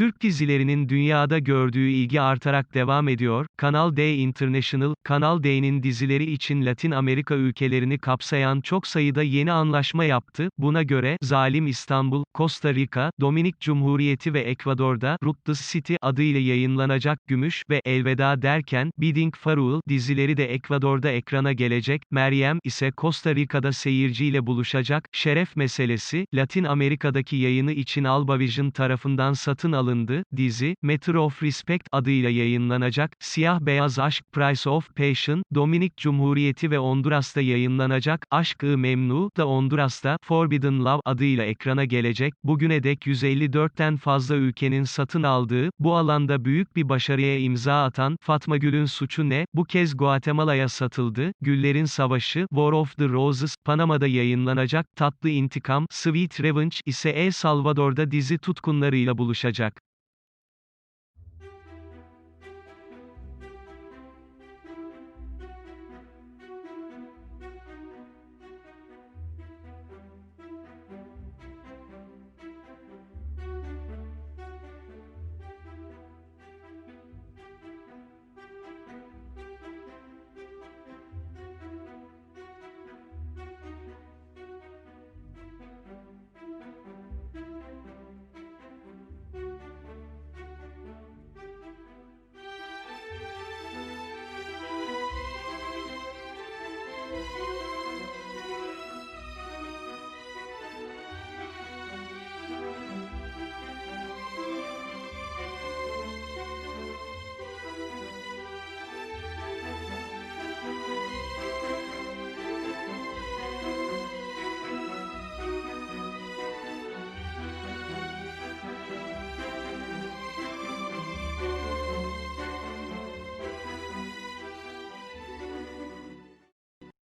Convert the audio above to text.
Türk dizilerinin dünyada gördüğü ilgi artarak devam ediyor. Kanal D International, Kanal D'nin dizileri için Latin Amerika ülkelerini kapsayan çok sayıda yeni anlaşma yaptı. Buna göre, Zalim İstanbul, Costa Rica, Dominik Cumhuriyeti ve Ekvador'da, Ruthless City adıyla yayınlanacak Gümüş ve Elveda derken, Bidding Farewell dizileri de Ekvador'da ekrana gelecek. Meryem ise Costa Rica'da seyirciyle buluşacak. Şeref meselesi, Latin Amerika'daki yayını için Albavision tarafından satın alındı. Dizi, Matter of Respect adıyla yayınlanacak. Siyah Beyaz Aşk Price of Passion, Dominik Cumhuriyeti ve Honduras'ta yayınlanacak. Aşk-ı Memnu da Honduras'ta Forbidden Love adıyla ekrana gelecek. Bugüne dek 154'ten fazla ülkenin satın aldığı, bu alanda büyük bir başarıya imza atan Fatma Gül'ün suçu ne? Bu kez Guatemala'ya satıldı. Güllerin Savaşı, War of the Roses, Panama'da yayınlanacak. Tatlı İntikam, Sweet Revenge ise El Salvador'da dizi tutkunlarıyla buluşacak.